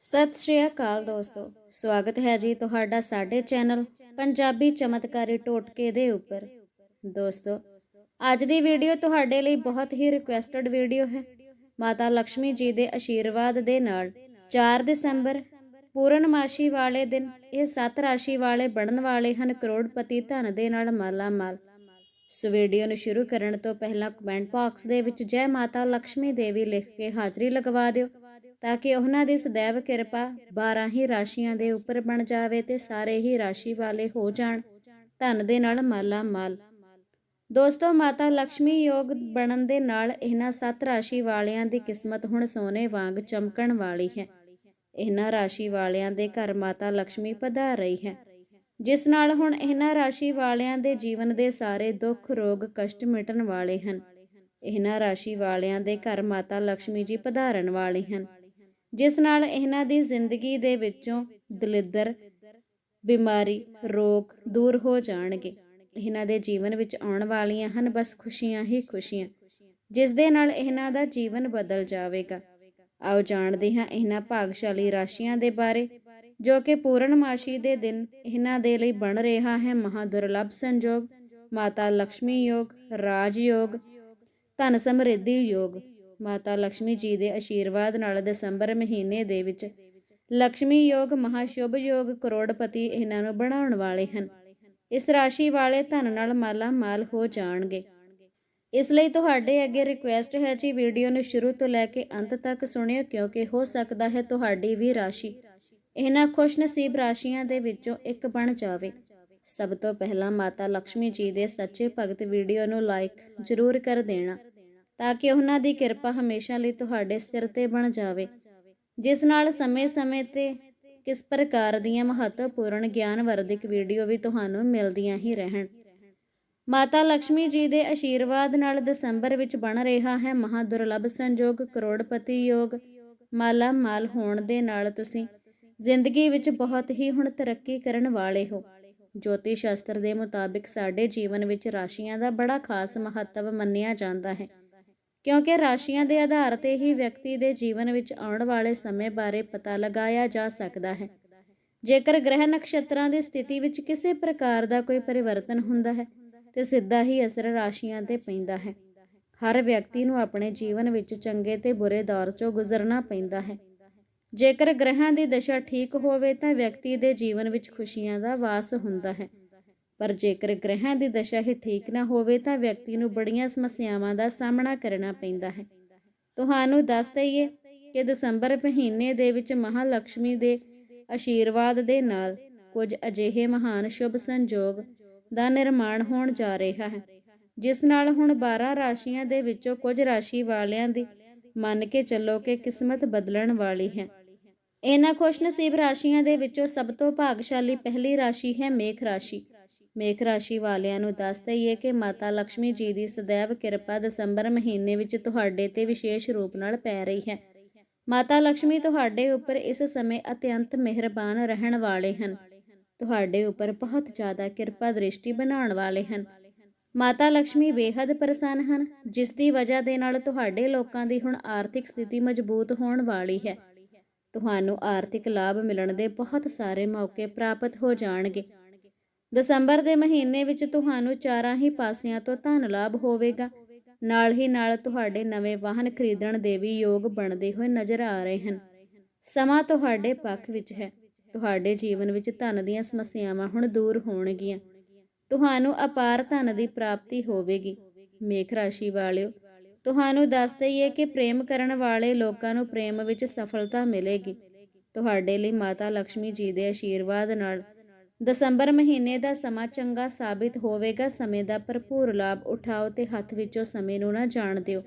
ਸਤਿ ਸ਼੍ਰੀ ਅਕਾਲ ਦੋਸਤੋ। ਸਵਾਗਤ ਹੈ ਜੀ ਤੁਹਾਡਾ ਸਾਡੇ ਚੈਨਲ ਪੰਜਾਬੀ ਚਮਤਕਾਰੀ ਟੋਟਕੇ ਦੇ ਉੱਪਰ। ਦੋਸਤੋ, ਅੱਜ ਦੀ ਵੀਡੀਓ ਤੁਹਾਡੇ ਲਈ ਬਹੁਤ ਹੀ ਰਿਕੁਐਸਟਡ ਵੀਡੀਓ ਹੈ। ਮਾਤਾ ਲక్ష్ਮੀ ਜੀ ਦੇ ਅਸ਼ੀਰਵਾਦ ਦੇ ਨਾਲ 4 ਦਸੰਬਰ, ਪੂਰਨਮਾਸ਼ੀ ਵਾਲੇ ਦਿਨ ਇਹ ਸੱਤ ਰਾਸ਼ੀ ਵਾਲੇ ਬਣਨ ਵਾਲੇ ਹਨ ਕਰੋੜਪਤੀ ਧਨ ਦੇ ਨਾਲ ਮਾਲਾ ਮਾਲ ਸੋ ਵੀਡੀਓ ਨੂੰ ਸ਼ੁਰੂ ਕਰਨ ਤੋਂ ਪਹਿਲਾਂ ਕਮੈਂਟ ਬਾਕਸ ਦੇ ਵਿੱਚ ਜੈ ਮਾਤਾ ਲక్ష్ਮੀ ਦੇਵੀ ਲਿਖ ਕੇ ਹਾਜ਼ਰੀ ਲਗਵਾ ਦਿਓ। ਤਾਂ ਕਿ ਉਹਨਾਂ ਦੀ ਸਦੈਵ ਕਿਰਪਾ 12 ਹੀ ਰਾਸ਼ੀਆਂ ਦੇ ਉੱਪਰ ਬਣ ਜਾਵੇ ਤੇ ਸਾਰੇ ਹੀ ਰਾਸ਼ੀ ਵਾਲੇ ਹੋ ਜਾਣ। ਧਨ ਦੇ ਨਾਲ ਮਾਲਾ ਮਾਲ। ਦੋਸਤੋ, ਮਾਤਾ ਲక్ష్ਮੀ ਯੋਗ ਬਣਨ ਦੇ ਨਾਲ ਇਹਨਾਂ ਸੱਤ ਰਾਸ਼ੀ ਵਾਲਿਆਂ ਦੀ ਕਿਸਮਤ ਹੁਣ ਸੋਨੇ ਵਾਂਗ ਚਮਕਣ ਵਾਲੀ ਹੈ। ਇਹਨਾਂ ਰਾਸ਼ੀ ਵਾਲਿਆਂ ਦੇ ਘਰ ਮਾਤਾ ਲక్ష్ਮੀ ਪਧਾਰ ਰਹੀ ਹੈ। ਜਿਸ ਨਾਲ ਹੁਣ ਇਹਨਾਂ ਰਾਸ਼ੀ ਵਾਲਿਆਂ ਦੇ ਜੀਵਨ ਦੇ ਸਾਰੇ ਦੁੱਖ, ਰੋਗ, ਕਸ਼ਟ ਮਿਟਣ ਵਾਲੇ ਹਨ। ਇਹਨਾਂ ਰਾਸ਼ੀ ਵਾਲਿਆਂ ਦੇ ਘਰ ਮਾਤਾ ਲక్ష్ਮੀ ਜੀ ਪਧਾਰਨ ਵਾਲੇ ਹਨ। ਜਿਸ ਨਾਲ ਇਹਨਾਂ ਦੀ ਜ਼ਿੰਦਗੀ ਦੇ ਵਿੱਚੋਂ ਦਲਿੱਦਰ, ਬਿਮਾਰੀ, ਰੋਗ ਦੂਰ ਹੋ ਜਾਣਗੇ। ਇਹਨਾਂ ਦੇ ਜੀਵਨ ਵਿੱਚ ਆਉਣ ਵਾਲੀਆਂ ਹਨ ਬਸ ਖੁਸ਼ੀਆਂ ਹੀ ਖੁਸ਼ੀਆਂ। ਜਿਸ ਦੇ ਨਾਲ ਇਹਨਾਂ ਦਾ ਜੀਵਨ ਬਦਲ ਜਾਵੇਗਾ। ਆਓ ਜਾਣਦੇ ਹਾਂ ਇਹਨਾਂ ਭਾਗਸ਼ਾਲੀ ਰਾਸ਼ੀਆਂ ਦੇ ਬਾਰੇ, ਜੋ ਕਿ ਪੂਰਨਮਾਸ਼ੀ ਦੇ ਦਿਨ ਇਹਨਾਂ ਦੇ ਲਈ ਬਣ ਰਿਹਾ ਹੈ ਮਹਾ ਦੁਰਲਭ ਸੰਜੋਗ, ਮਾਤਾ ਲక్ష్ਮੀ ਯੋਗ, ਰਾਜ ਯੋਗ, ਧਨ ਸਮਰਿੱਧੀ ਯੋਗ। ਮਾਤਾ ਲక్ష్ਮੀ ਜੀ ਦੇ ਆਸ਼ੀਰਵਾਦ ਨਾਲ ਦਸੰਬਰ ਮਹੀਨੇ ਦੇ ਵਿੱਚ ਲక్ష్ਮੀ ਯੋਗ ਮਹਾਸ਼ੁਭ ਯੋਗ ਕਰੋੜਪਤੀ ਇਹਨਾਂ ਨੂੰ ਬਣਾਉਣ ਵਾਲੇ ਹਨ। ਇਸ ਰਾਸ਼ੀ ਵਾਲੇ ਧਨ ਨਾਲ ਮਾਲਾ ਮਾਲ ਹੋ ਜਾਣਗੇ। ਇਸ ਲਈ ਤੁਹਾਡੇ ਅੱਗੇ ਰਿਕੁਐਸਟ ਹੈ ਜੀ ਵੀਡੀਓ ਨੂੰ ਸ਼ੁਰੂ ਤੋਂ ਲੈ ਕੇ ਅੰਤ ਤੱਕ ਸੁਣਿਓ ਕਿਉਂਕਿ ਹੋ ਸਕਦਾ ਹੈ ਤੁਹਾਡੀ ਵੀ ਰਾਸ਼ੀ। ਇਹਨਾਂ ਖੁਸ਼ਨਸੀਬ ਰਾਸ਼ੀਆਂ ਦੇ ਵਿੱਚੋਂ ਇੱਕ ਬਣ ਜਾਵੇ। ਸਭ ਤੋਂ ਪਹਿਲਾਂ ਮਾਤਾ ਲక్ష్ਮੀ ਜੀ ਦੇ ਸੱਚੇ ਭਗਤ ਵੀਡੀਓ ਨੂੰ ਲਾਈਕ ਜ਼ਰੂਰ ਕਰ ਦੇਣਾ। ਤਾਂ ਕਿ ਉਹਨਾਂ ਦੀ ਕਿਰਪਾ ਹਮੇਸ਼ਾ ਲਈ ਤੁਹਾਡੇ ਸਿਰ ਤੇ ਬਣ ਜਾਵੇ, ਜਿਸ ਨਾਲ ਸਮੇਂ-ਸਮੇਂ ਤੇ ਕਿਸ ਪ੍ਰਕਾਰ ਦੀਆਂ ਮਹੱਤਵਪੂਰਨ ਗਿਆਨ ਗਿਆਨਵਰਧਿਕ ਵੀਡੀਓ ਵੀ ਤੁਹਾਨੂੰ ਮਿਲਦੀਆਂ ਹੀ ਰਹਿਣ। ਮਾਤਾ ਲక్ష్ਮੀ ਜੀ ਦੇ ਆਸ਼ੀਰਵਾਦ ਨਾਲ ਦਸੰਬਰ ਵਿੱਚ ਬਣ ਰਿਹਾ ਹੈ ਮਹਾ ਦੁਰਲਭ ਸੰਜੋਗ ਕਰੋੜਪਤੀ ਯੋਗ ਮਾਲਾ ਮਾਲ ਹੋਣ ਦੇ ਨਾਲ ਤੁਸੀਂ ਜ਼ਿੰਦਗੀ ਵਿੱਚ ਬਹੁਤ ਹੀ ਹੁਣ ਤਰੱਕੀ ਕਰਨ ਵਾਲੇ ਹੋ। ਜੋਤੀ ਸ਼ਾਸਤਰ ਦੇ ਮੁਤਾਬਿਕ ਸਾਡੇ ਜੀਵਨ ਵਿੱਚ ਰਾਸ਼ੀਆਂ ਦਾ ਬੜਾ ਖਾਸ ਮਹੱਤਵ ਮੰਨਿਆ ਜਾਂਦਾ ਹੈ। ਕਿਉਂਕਿ ਰਾਸ਼ੀਆਂ ਦੇ ਆਧਾਰ ਤੇ ਹੀ ਵਿਅਕਤੀ ਦੇ ਜੀਵਨ ਵਿੱਚ ਆਉਣ ਵਾਲੇ ਸਮੇਂ ਬਾਰੇ ਪਤਾ ਲਗਾਇਆ ਜਾ ਸਕਦਾ ਹੈ। ਜੇਕਰ ਗ੍ਰਹਿ ਨਕਸ਼ਤਰਾਂ ਦੀ ਸਥਿਤੀ ਵਿੱਚ ਕਿਸੇ ਪ੍ਰਕਾਰ ਦਾ ਕੋਈ ਪਰਿਵਰਤਨ ਹੁੰਦਾ ਹੈ, ਤੇ ਸਿੱਧਾ ਹੀ ਅਸਰ ਰਾਸ਼ੀਆਂ ਤੇ ਪੈਂਦਾ ਹੈ। ਹਰ ਵਿਅਕਤੀ ਨੂੰ ਆਪਣੇ ਜੀਵਨ ਵਿੱਚ ਚੰਗੇ ਤੇ ਬੁਰੇ ਦੌਰ ਚੋਂ ਗੁਜ਼ਰਨਾ ਪੈਂਦਾ ਹੈ। ਜੇਕਰ ਗ੍ਰਹਿਾਂ ਦੀ ਦਸ਼ਾ ਠੀਕ ਹੋਵੇ, ਤਾਂ ਵਿਅਕਤੀ ਦੇ ਜੀਵਨ ਵਿੱਚ ਖੁਸ਼ੀਆਂ ਦਾ ਵਾਸ ਹੁੰਦਾ ਹੈ। ਪਰ ਜੇਕਰ ਗ੍ਰਹਿਾਂ ਦੀ ਦਸ਼ਾ ਹੀ ਠੀਕ ਨਾ ਹੋਵੇ ਤਾਂ ਵਿਅਕਤੀ ਨੂੰ ਬੜੀਆਂ ਸਮੱਸਿਆਵਾਂ ਦਾ ਸਾਹਮਣਾ ਕਰਨਾ ਪੈਂਦਾ ਹੈ। ਤੁਹਾਨੂੰ ਦੱਸ ਦਈਏ ਕਿ ਦਸੰਬਰ ਮਹੀਨੇ ਦੇ ਵਿੱਚ ਮਹਾਲక్ష్ਮੀ ਦੇ ਆਸ਼ੀਰਵਾਦ ਦੇ ਨਾਲ ਕੁਝ ਅਜਿਹੇ ਮਹਾਨ ਸ਼ੁਭ ਸੰਜੋਗ ਦਾ ਨਿਰਮਾਣ ਹੋਣ ਜਾ ਰਿਹਾ ਹੈ, ਜਿਸ ਨਾਲ ਹੁਣ 12 ਰਾਸ਼ੀਆਂ ਦੇ ਵਿੱਚੋਂ ਕੁਝ ਰਾਸ਼ੀ ਵਾਲਿਆਂ ਦੀ ਮੰਨ ਕੇ ਚੱਲੋ ਕਿ ਕਿਸਮਤ ਬਦਲਣ ਵਾਲੀ ਹੈ। ਇਹਨਾਂ ਖੁਸ਼ਨਸੀਬ ਰਾਸ਼ੀਆਂ ਦੇ ਵਿੱਚੋਂ ਸਭ ਤੋਂ ਭਾਗਸ਼ਾਲੀ ਪਹਿਲੀ ਰਾਸ਼ੀ ਹੈ ਮੇਖ ਰਾਸ਼ੀ। ਮੇਖ ਰਾਸ਼ੀ ਵਾਲਿਆਂ ਨੂੰ ਦੱਸ ਦਈਏ ਕਿ ਮਾਤਾ ਲక్ష్ਮੀ ਜੀ ਦੀ ਸਦੈਵ ਕਿਰਪਾ ਦਸੰਬਰ ਮਹੀਨੇ ਵਿੱਚ ਤੁਹਾਡੇ ਤੇ ਵਿਸ਼ੇਸ਼ ਰੂਪ ਨਾਲ ਪੈ ਰਹੀ ਹੈ। ਮਾਤਾ ਲక్ష్ਮੀ ਤੁਹਾਡੇ ਉੱਪਰ ਇਸ ਸਮੇਂ ਅਤਿਅੰਤ ਮਿਹਰਬਾਨ ਰਹਿਣ ਵਾਲੇ ਹਨ। ਤੁਹਾਡੇ ਉੱਪਰ ਬਹੁਤ ਜ਼ਿਆਦਾ ਕਿਰਪਾ ਦ੍ਰਿਸ਼ਟੀ ਬਣਾਉਣ ਵਾਲੇ ਹਨ। ਮਾਤਾ ਲక్ష్ਮੀ ਬੇहद ਪ੍ਰਸੰਨ ਹਨ, ਜਿਸ ਦੀ ਵਜ੍ਹਾ ਦੇ ਨਾਲ ਤੁਹਾਡੇ ਲੋਕਾਂ ਦੀ ਹੁਣ ਆਰਥਿਕ ਸਥਿਤੀ ਮਜ਼ਬੂਤ ਹੋਣ ਵਾਲੀ ਹੈ। ਤੁਹਾਨੂੰ ਆਰਥਿਕ ਲਾਭ ਮਿਲਣ ਦੇ ਬਹੁਤ ਸਾਰੇ ਮੌਕੇ ਪ੍ਰਾਪਤ ਹੋ ਜਾਣਗੇ। ਦਸੰਬਰ ਦੇ ਮਹੀਨੇ ਵਿੱਚ ਤੁਹਾਨੂੰ ਚਾਰਾਂ ਹੀ ਪਾਸਿਆਂ ਤੋਂ ਧਨ ਲਾਭ ਹੋਵੇਗਾ। ਨਾਲ ਹੀ ਨਾਲ ਤੁਹਾਡੇ ਨਵੇਂ ਵਾਹਨ ਖਰੀਦਣ ਦੇ ਵੀ ਯੋਗ ਬਣਦੇ ਹੋਏ ਨਜ਼ਰ ਆ ਰਹੇ ਹਨ। ਸਮਾਂ ਤੁਹਾਡੇ ਪੱਖ ਵਿੱਚ ਹੈ। ਤੁਹਾਡੇ ਜੀਵਨ ਵਿੱਚ ਧਨ ਦੀਆਂ ਸਮੱਸਿਆਵਾਂ ਹੁਣ ਦੂਰ ਹੋਣਗੀਆਂ। ਤੁਹਾਨੂੰ ਅਪਾਰ ਧਨ ਦੀ ਪ੍ਰਾਪਤੀ ਹੋਵੇਗੀ। ਮੇਖ ਰਾਸ਼ੀ ਵਾਲਿਓ, ਤੁਹਾਨੂੰ ਦੱਸ ਦਈਏ ਕਿ ਪ੍ਰੇਮ ਕਰਨ ਵਾਲੇ ਲੋਕਾਂ ਨੂੰ ਪ੍ਰੇਮ ਵਿੱਚ ਸਫਲਤਾ ਮਿਲੇਗੀ। ਤੁਹਾਡੇ ਲਈ ਮਾਤਾ ਲక్ష్ਮੀ ਜੀ ਦੇ ਆਸ਼ੀਰਵਾਦ ਨਾਲ ਦਸੰਬਰ ਮਹੀਨੇ ਦਾ ਸਮਾਂ ਚੰਗਾ ਸਾਬਿਤ ਹੋਵੇਗਾ। ਸਮੇਂ ਦਾ ਭਰਪੂਰ ਲਾਭ ਉਠਾਓ ਤੇ ਹੱਥ ਵਿੱਚੋਂ ਸਮੇਂ ਨੂੰ ਨਾ ਜਾਣ ਦਿਓ।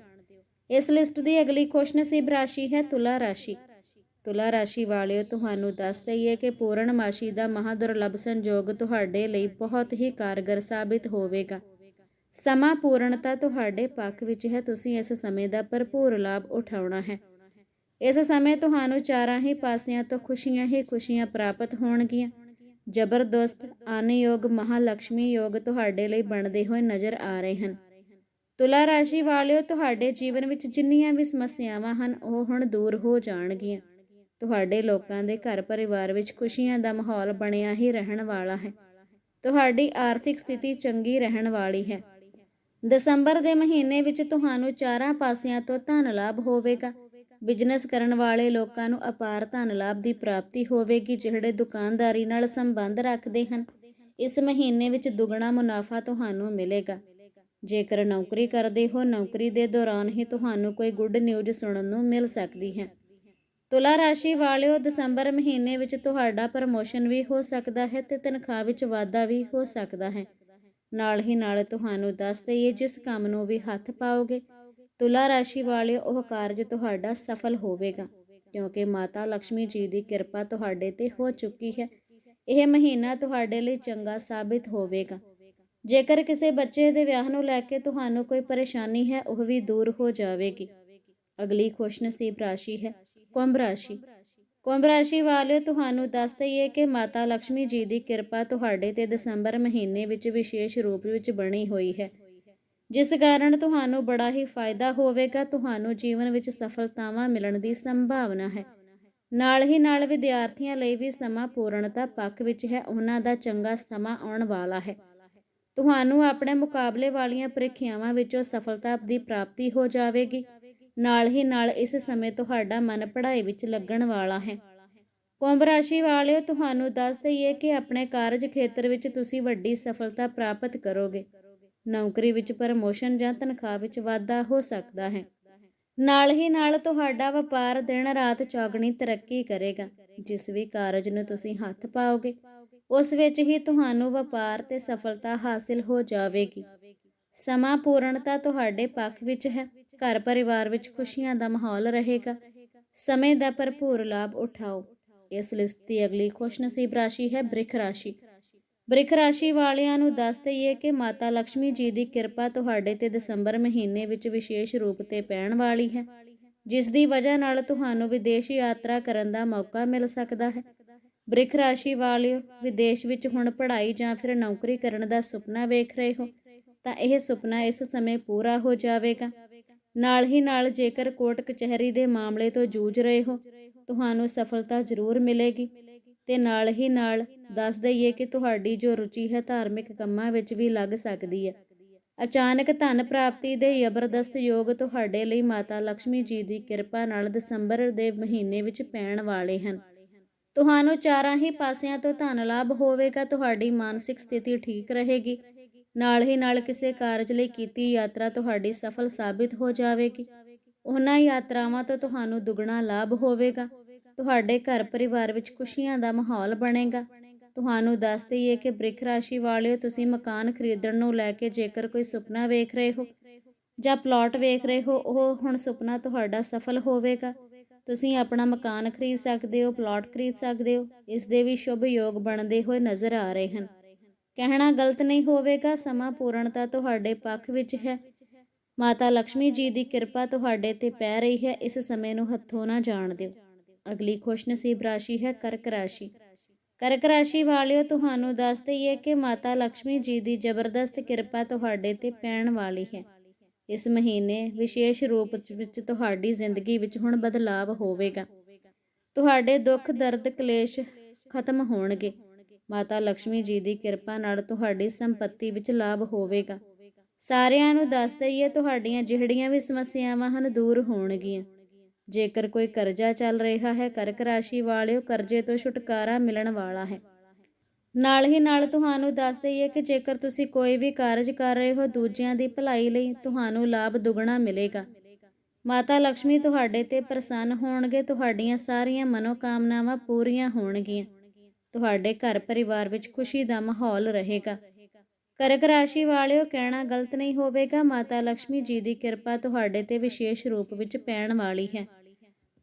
ਇਸ ਲਿਸਟ ਦੀ ਅਗਲੀ ਖੁਸ਼ਨਸੀਬ ਰਾਸ਼ੀ ਹੈ ਤੁਲਾ ਰਾਸ਼ੀ। ਤੁਲਾ ਰਾਸ਼ੀ ਵਾਲਿਓ, ਤੁਹਾਨੂੰ ਦੱਸ ਦਈਏ ਕਿ ਪੂਰਨਮਾਸ਼ੀ ਦਾ ਮਹਾਦੁਰਲਭ ਸੰਜੋਗ ਤੁਹਾਡੇ ਲਈ ਬਹੁਤ ਹੀ ਕਾਰਗਰ ਸਾਬਿਤ ਹੋਵੇਗਾ। ਸਮਾਂ ਪੂਰਨਤਾ ਤੁਹਾਡੇ ਪੱਖ ਵਿੱਚ ਹੈ। ਤੁਸੀਂ ਇਸ ਸਮੇਂ ਦਾ ਭਰਪੂਰ ਲਾਭ ਉਠਾਉਣਾ ਹੈ। ਇਸ ਸਮੇਂ ਤੁਹਾਨੂੰ ਚਾਰਾਂ ਹੀ ਪਾਸਿਆਂ ਤੋਂ ਖੁਸ਼ੀਆਂ ਹੀ ਖੁਸ਼ੀਆਂ ਪ੍ਰਾਪਤ ਹੋਣਗੀਆਂ। ਜ਼ਬਰਦਸਤ ਅਨਯੋਗ ਮਹਾਲక్ష్ਮੀ ਯੋਗ ਤੁਹਾਡੇ ਲਈ ਬਣਦੇ ਹੋਏ ਨਜ਼ਰ ਆ ਰਹੇ ਹਨ। ਤੁਲਾ ਰਾਸ਼ੀ ਵਾਲਿਓ, ਤੁਹਾਡੇ ਜੀਵਨ ਵਿੱਚ ਜਿੰਨੀਆਂ ਵੀ ਸਮੱਸਿਆਵਾਂ ਹਨ, ਉਹ ਹੁਣ ਦੂਰ ਹੋ ਜਾਣਗੀਆਂ। ਤੁਹਾਡੇ ਲੋਕਾਂ ਦੇ ਘਰ ਪਰਿਵਾਰ ਵਿੱਚ ਖੁਸ਼ੀਆਂ ਦਾ ਮਾਹੌਲ ਬਣਿਆ ਹੀ ਰਹਿਣ ਵਾਲਾ ਹੈ। ਤੁਹਾਡੀ ਆਰਥਿਕ ਸਥਿਤੀ ਚੰਗੀ ਰਹਿਣ ਵਾਲੀ ਹੈ। ਦਸੰਬਰ ਦੇ ਮਹੀਨੇ ਵਿੱਚ ਤੁਹਾਨੂੰ ਚਾਰਾਂ ਪਾਸਿਆਂ ਤੋਂ ਧਨ ਲਾਭ ਹੋਵੇਗਾ। ਬਿਜ਼ਨਸ ਕਰਨ ਵਾਲੇ ਲੋਕਾਂ ਨੂੰ ਅਪਾਰ ਧਨ ਲਾਭ ਦੀ ਪ੍ਰਾਪਤੀ ਹੋਵੇਗੀ, ਜਿਹੜੇ ਦੁਕਾਨਦਾਰੀ ਨਾਲ ਸੰਬੰਧ ਰੱਖਦੇ ਹਨ। ਇਸ ਮਹੀਨੇ ਵਿੱਚ ਦੁੱਗਣਾ ਮੁਨਾਫਾ ਤੁਹਾਨੂੰ ਮਿਲੇਗਾ। ਜੇਕਰ ਨੌਕਰੀ ਕਰਦੇ ਹੋ, ਨੌਕਰੀ ਦੇ ਦੌਰਾਨ ਹੀ ਤੁਹਾਨੂੰ ਕੋਈ ਗੁੱਡ ਨਿਊਜ਼ ਸੁਣਨ ਨੂੰ ਮਿਲ ਸਕਦੀ ਹੈ। ਤੁਲਾ ਰਾਸ਼ੀ ਵਾਲਿਓ, ਦਸੰਬਰ ਮਹੀਨੇ ਵਿੱਚ ਤੁਹਾਡਾ ਪ੍ਰਮੋਸ਼ਨ ਵੀ ਹੋ ਸਕਦਾ ਹੈ ਤੇ ਤਨਖਾਹ ਵਿੱਚ ਵਾਧਾ ਵੀ ਹੋ ਸਕਦਾ ਹੈ। ਨਾਲ ਹੀ ਨਾਲ ਤੁਹਾਨੂੰ ਦੱਸ ਦਈਏ, ਜਿਸ ਕੰਮ ਨੂੰ ਵੀ ਹੱਥ ਪਾਓਗੇ ਤੁਲਾ ਰਾਸ਼ੀ ਵਾਲੇ ਉਹ ਕਾਰਜ ਤੁਹਾਡਾ ਸਫਲ ਹੋਵੇਗਾ, ਕਿਉਂਕਿ ਮਾਤਾ ਲక్ష్ਮੀ ਜੀ ਦੀ ਕਿਰਪਾ ਤੁਹਾਡੇ ਤੇ ਹੋ ਚੁੱਕੀ ਹੈ। ਇਹ ਮਹੀਨਾ ਤੁਹਾਡੇ ਲਈ ਚੰਗਾ ਸਾਬਿਤ ਹੋਵੇਗਾ। ਜੇਕਰ ਕਿਸੇ ਬੱਚੇ ਦੇ ਵਿਆਹ ਨੂੰ ਲੈ ਕੇ ਤੁਹਾਨੂੰ ਕੋਈ ਪਰੇਸ਼ਾਨੀ ਹੈ, ਉਹ ਵੀ ਦੂਰ ਹੋ ਜਾਵੇਗੀ। ਅਗਲੀ ਖੁਸ਼ਨਸੀਬ ਰਾਸ਼ੀ ਹੈ ਕੁੰਭ ਰਾਸ਼ੀ। ਕੁੰਭ ਰਾਸ਼ੀ ਵਾਲੇ ਤੁਹਾਨੂੰ ਦੱਸ ਦਈਏ ਕਿ ਮਾਤਾ ਲక్ష్ਮੀ ਜੀ ਦੀ ਕਿਰਪਾ ਤੁਹਾਡੇ ਤੇ ਦਸੰਬਰ ਮਹੀਨੇ ਵਿੱਚ ਵਿਸ਼ੇਸ਼ ਰੂਪ ਵਿੱਚ ਬਣੀ ਹੋਈ ਹੈ। ਜਿਸ ਕਾਰਨ ਤੁਹਾਨੂੰ ਬੜਾ ਹੀ ਫਾਇਦਾ ਹੋਵੇਗਾ, ਤੁਹਾਨੂੰ ਜੀਵਨ ਵਿੱਚ ਸਫਲਤਾਵਾਂ ਮਿਲਣ ਦੀ ਸੰਭਾਵਨਾ ਹੈ। ਨਾਲ ਹੀ ਨਾਲ ਵਿਦਿਆਰਥੀਆਂ ਲਈ ਵੀ ਸਮਾਂ ਪੂਰਨਤਾ ਪੱਖ ਵਿੱਚ ਹੈ, ਉਹਨਾਂ ਦਾ ਚੰਗਾ ਸਮਾਂ ਆਉਣ ਵਾਲਾ ਹੈ। ਤੁਹਾਨੂੰ ਆਪਣੇ ਮੁਕਾਬਲੇ ਵਾਲੀਆਂ ਪ੍ਰੀਖਿਆਵਾਂ ਵਿੱਚੋਂ ਸਫਲਤਾ ਦੀ ਪ੍ਰਾਪਤੀ ਹੋ ਜਾਵੇਗੀ। ਨਾਲ ਹੀ ਨਾਲ ਇਸ ਸਮੇਂ ਤੁਹਾਡਾ ਮਨ ਪੜ੍ਹਾਈ ਵਿੱਚ ਲੱਗਣ ਵਾਲਾ ਹੈ। ਕੁੰਭ ਰਾਸ਼ੀ ਵਾਲਿਓ, ਤੁਹਾਨੂੰ ਦੱਸ ਦਈਏ ਕਿ ਆਪਣੇ ਕਾਰਜ ਖੇਤਰ ਵਿੱਚ ਤੁਸੀਂ ਵੱਡੀ ਸਫਲਤਾ ਪ੍ਰਾਪਤ ਕਰੋਗੇ। ਨੌਕਰੀ ਵਿੱਚ ਪ੍ਰਮੋਸ਼ਨ ਜਾਂ ਤਨਖਾਹ ਵਿੱਚ ਵਾਧਾ ਹੋ ਸਕਦਾ ਹੈ। ਨਾਲ ਹੀ ਨਾਲ ਤੁਹਾਡਾ ਵਪਾਰ ਦਿਨ ਰਾਤ ਚੌਗਣੀ ਤਰੱਕੀ ਕਰੇਗਾ, ਜਿਸ ਵੀ ਕਾਰਜ ਨੂੰ ਤੁਸੀਂ ਹੱਥ ਪਾਓਗੇ, ਉਸ ਵਿੱਚ ਹੀ ਤੁਹਾਨੂੰ ਵਪਾਰ ਤੇ ਸਫਲਤਾ ਹਾਸਿਲ ਹੋ ਜਾਵੇਗੀ। ਸਮਾਂ ਪੂਰਨਤਾ ਤੁਹਾਡੇ ਪੱਖ ਵਿੱਚ ਹੈ, ਘਰ ਪਰਿਵਾਰ ਵਿੱਚ ਖੁਸ਼ੀਆਂ ਦਾ ਮਾਹੌਲ ਰਹੇਗਾ, ਸਮੇਂ ਦਾ ਭਰਪੂਰ ਲਾਭ ਉਠਾਓ। ਇਸ ਲਿਸਟ ਦੀ ਅਗਲੀ ਖੁਸ਼ਨਸੀਬ ਰਾਸ਼ੀ ਹੈ ਬ੍ਰਿਖ ਰਾਸ਼ੀ। ਬ੍ਰਿਖ ਰਾਸ਼ੀ ਵਾਲਿਆਂ ਨੂੰ ਦੱਸ ਦਈਏ ਕਿ ਮਾਤਾ ਲక్ష్ਮੀ ਜੀ ਦੀ ਕਿਰਪਾ ਤੁਹਾਡੇ ਤੇ ਦਸੰਬਰ ਮਹੀਨੇ ਵਿੱਚ ਵਿਸ਼ੇਸ਼ ਰੂਪ ਤੇ ਪੈਣ ਵਾਲੀ ਹੈ, ਜਿਸ ਦੀ ਵਜ੍ਹਾ ਨਾਲ ਤੁਹਾਨੂੰ ਵਿਦੇਸ਼ ਯਾਤਰਾ ਕਰਨ ਦਾ ਮੌਕਾ ਮਿਲ ਸਕਦਾ ਹੈ। ਬ੍ਰਿਖ ਰਾਸ਼ੀ ਵਾਲਿਓ, ਵਿਦੇਸ਼ ਵਿੱਚ ਹੁਣ ਪੜ੍ਹਾਈ ਜਾਂ ਫਿਰ ਨੌਕਰੀ ਕਰਨ ਦਾ ਸੁਪਨਾ ਵੇਖ ਰਹੇ ਹੋ, ਤਾਂ ਇਹ ਸੁਪਨਾ ਇਸ ਸਮੇਂ ਪੂਰਾ ਹੋ ਜਾਵੇਗਾ। ਨਾਲ ਹੀ ਨਾਲ ਜੇਕਰ ਕੋਰਟ ਕਚਹਿਰੀ ਦੇ ਮਾਮਲੇ ਤੋਂ ਜੂਝ ਰਹੇ ਹੋ, ਤੁਹਾਨੂੰ ਸਫਲਤਾ ਜ਼ਰੂਰ ਮਿਲੇਗੀ। ਤੇ ਨਾਲ ਹੀ ਨਾਲ ਦੱਸ ਦਈਏ ਕਿ ਤੁਹਾਡੀ ਜੋ ਰੁਚੀ ਹੈ ਧਾਰਮਿਕ ਕੰਮਾਂ ਵਿੱਚ ਵੀ ਲੱਗ ਸਕਦੀ ਹੈ। ਅਚਾਨਕ ਧਨ ਪ੍ਰਾਪਤੀ ਦੇ ਜ਼ਬਰਦਸਤ ਯੋਗ ਤੁਹਾਡੇ ਲਈ ਮਾਤਾ ਲక్ష్ਮੀ ਜੀ ਦੀ ਕਿਰਪਾ ਨਾਲ ਦਸੰਬਰ ਦੇ ਮਹੀਨੇ ਵਿੱਚ ਪੈਣ ਵਾਲੇ ਹਨ। ਤੁਹਾਨੂੰ ਚਾਰਾਂ ਹੀ ਪਾਸਿਆਂ ਤੋਂ ਧਨ ਲਾਭ ਹੋਵੇਗਾ, ਤੁਹਾਡੀ ਮਾਨਸਿਕ ਸਥਿਤੀ ਠੀਕ ਰਹੇਗੀ। ਨਾਲ ਹੀ ਨਾਲ ਕਿਸੇ ਕਾਰਜ ਲਈ ਕੀਤੀ ਯਾਤਰਾ ਤੁਹਾਡੀ ਸਫਲ ਸਾਬਿਤ ਹੋ ਜਾਵੇਗੀ। ਉਹਨਾਂ ਯਾਤਰਾਵਾਂ ਤੋਂ ਤੁਹਾਨੂੰ ਦੁੱਗਣਾ ਲਾਭ ਹੋਵੇਗਾ। ਤੁਹਾਡੇ ਘਰ ਪਰਿਵਾਰ ਵਿੱਚ ਖੁਸ਼ੀਆਂ ਦਾ ਮਾਹੌਲ ਬਣੇਗਾ। ਤੁਹਾਨੂੰ ਦੱਸ ਦਈਏ ਕਿ ਬ੍ਰਿਖ ਰਾਸ਼ੀ ਵਾਲਿਓ, ਤੁਸੀਂ ਮਕਾਨ ਖਰੀਦਣ ਨੂੰ ਲੈ ਕੇ ਜੇਕਰ ਕੋਈ ਸੁਪਨਾ ਵੇਖ ਰਹੇ ਹੋ ਜਾਂ ਪਲਾਟ ਵੇਖ ਰਹੇ ਹੋ, ਉਹ ਹੁਣ ਸੁਪਨਾ ਤੁਹਾਡਾ ਸਫਲ ਹੋਵੇਗਾ। ਤੁਸੀਂ ਆਪਣਾ ਮਕਾਨ ਖਰੀਦ ਸਕਦੇ ਹੋ, ਪਲਾਟ ਖਰੀਦ ਸਕਦੇ ਹੋ, ਇਸ ਦੇ ਵੀ ਸ਼ੁਭ ਯੋਗ ਬਣਦੇ ਹੋਏ ਨਜ਼ਰ ਆ ਰਹੇ ਹਨ। ਕਹਿਣਾ ਗਲਤ ਨਹੀਂ ਹੋਵੇਗਾ, ਸਮਾਂ ਪੂਰਨਤਾ ਤੁਹਾਡੇ ਪੱਖ ਵਿੱਚ ਹੈ। ਮਾਤਾ ਲక్ష్ਮੀ ਜੀ ਦੀ ਕਿਰਪਾ ਤੁਹਾਡੇ ਤੇ ਪੈ ਰਹੀ ਹੈ, ਇਸ ਸਮੇਂ ਨੂੰ ਹੱਥੋਂ ਨਾ ਜਾਣ ਦਿਓ। ਅਗਲੀ ਖੁਸ਼ ਨਸੀਬ ਰਾਸ਼ੀ ਹੈ ਕਰਕ ਰਾਸ਼ੀ। ਕਰਕ ਰਾਸ਼ੀ ਵਾਲਿਓ, ਤੁਹਾਨੂੰ ਦੱਸ ਦਈਏ ਕਿ ਮਾਤਾ ਲక్ష్ਮੀ ਜੀ ਦੀ ਜ਼ਬਰਦਸਤ ਕਿਰਪਾ ਤੁਹਾਡੇ ਤੇ ਪੈਣ ਵਾਲੀ ਹੈ। ਇਸ ਮਹੀਨੇ ਵਿਸ਼ੇਸ਼ ਰੂਪ ਵਿੱਚ ਤੁਹਾਡੀ ਜ਼ਿੰਦਗੀ ਵਿੱਚ ਹੁਣ ਬਦਲਾਅ ਹੋਵੇਗਾ। ਤੁਹਾਡੇ ਦੁੱਖ, ਦਰਦ, ਕਲੇਸ਼ ਖਤਮ ਹੋਣਗੇ। ਮਾਤਾ ਲక్ష్ਮੀ ਜੀ ਦੀ ਕਿਰਪਾ ਨਾਲ ਤੁਹਾਡੀ ਸੰਪਤੀ ਵਿੱਚ ਲਾਭ ਹੋਵੇਗਾ। ਸਾਰਿਆਂ ਨੂੰ ਦੱਸ ਦਈਏ ਤੁਹਾਡੀਆਂ ਜਿਹੜੀਆਂ ਵੀ ਸਮੱਸਿਆਵਾਂ ਹਨ ਦੂਰ ਹੋਣਗੀਆਂ। ਜੇਕਰ ਕੋਈ ਕਰਜ਼ਾ ਚੱਲ ਰਿਹਾ ਹੈ, ਕਰਕ ਰਾਸ਼ੀ ਵਾਲਿਓ ਕਰਜ਼ੇ ਤੋਂ ਛੁਟਕਾਰਾ ਮਿਲਣ ਵਾਲਾ ਹੈ। ਨਾਲ ਹੀ ਨਾਲ ਤੁਹਾਨੂੰ ਦੱਸ ਦਈਏ ਕਿ ਜੇਕਰ ਤੁਸੀਂ ਕੋਈ ਵੀ ਕਾਰਜ ਕਰ ਰਹੇ ਹੋ ਦੂਜਿਆਂ ਦੀ ਭਲਾਈ ਲਈ, ਤੁਹਾਨੂੰ ਲਾਭ ਦੁੱਗਣਾ ਮਿਲੇਗਾ। ਮਾਤਾ ਲక్ష్ਮੀ ਤੁਹਾਡੇ ਤੇ ਪ੍ਰਸੰਨ ਹੋਣਗੇ, ਤੁਹਾਡੀਆਂ ਸਾਰੀਆਂ ਮਨੋਕਾਮਨਾਵਾਂ ਪੂਰੀਆਂ ਹੋਣਗੀਆਂ। ਤੁਹਾਡੇ ਘਰ ਪਰਿਵਾਰ ਵਿੱਚ ਖੁਸ਼ੀ ਦਾ ਮਾਹੌਲ ਰਹੇਗਾ। ਕਰਕ ਰਾਸ਼ੀ ਵਾਲਿਓ, ਕਹਿਣਾ ਗਲਤ ਨਹੀਂ ਹੋਵੇਗਾ, ਮਾਤਾ ਲక్ష్ਮੀ ਜੀ ਦੀ ਕਿਰਪਾ ਤੁਹਾਡੇ ਤੇ ਵਿਸ਼ੇਸ਼ ਰੂਪ ਵਿੱਚ ਪੈਣ ਵਾਲੀ ਹੈ।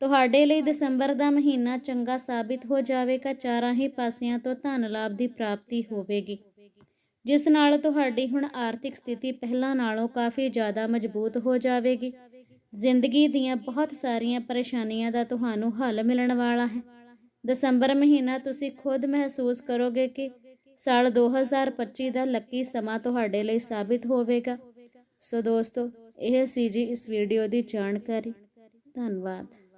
ਤੁਹਾਡੇ ਲਈ ਦਸੰਬਰ ਦਾ ਮਹੀਨਾ ਚੰਗਾ ਸਾਬਿਤ ਹੋ ਜਾਵੇਗਾ। ਚਾਰਾਂ ਹੀ ਪਾਸਿਆਂ ਤੋਂ ਧਨ ਲਾਭ ਦੀ ਪ੍ਰਾਪਤੀ ਹੋਵੇਗੀ। ਜਿਸ ਨਾਲ ਤੁਹਾਡੀ ਹੁਣ ਆਰਥਿਕ ਸਥਿਤੀ ਪਹਿਲਾਂ ਨਾਲੋਂ ਕਾਫੀ ਜ਼ਿਆਦਾ ਮਜ਼ਬੂਤ ਹੋ ਜਾਵੇਗੀ। ਜ਼ਿੰਦਗੀ ਦੀਆਂ ਬਹੁਤ ਸਾਰੀਆਂ ਪਰੇਸ਼ਾਨੀਆਂ ਦਾ ਤੁਹਾਨੂੰ ਹੱਲ ਮਿਲਣ ਵਾਲਾ ਹੈ। ਦਸੰਬਰ ਮਹੀਨਾ ਤੁਸੀਂ ਖੁਦ ਮਹਿਸੂਸ ਕਰੋਗੇ ਕਿ ਸਾਲ 2025 ਦਾ ਲੱਕੀ ਸਮਾਂ ਤੁਹਾਡੇ ਲਈ ਸਾਬਿਤ ਹੋਵੇਗਾ। ਸੋ ਦੋਸਤੋ, ਇਹ ਸੀ ਜੀ ਇਸ ਵੀਡੀਓ ਦੀ ਜਾਣਕਾਰੀ। ਧੰਨਵਾਦ।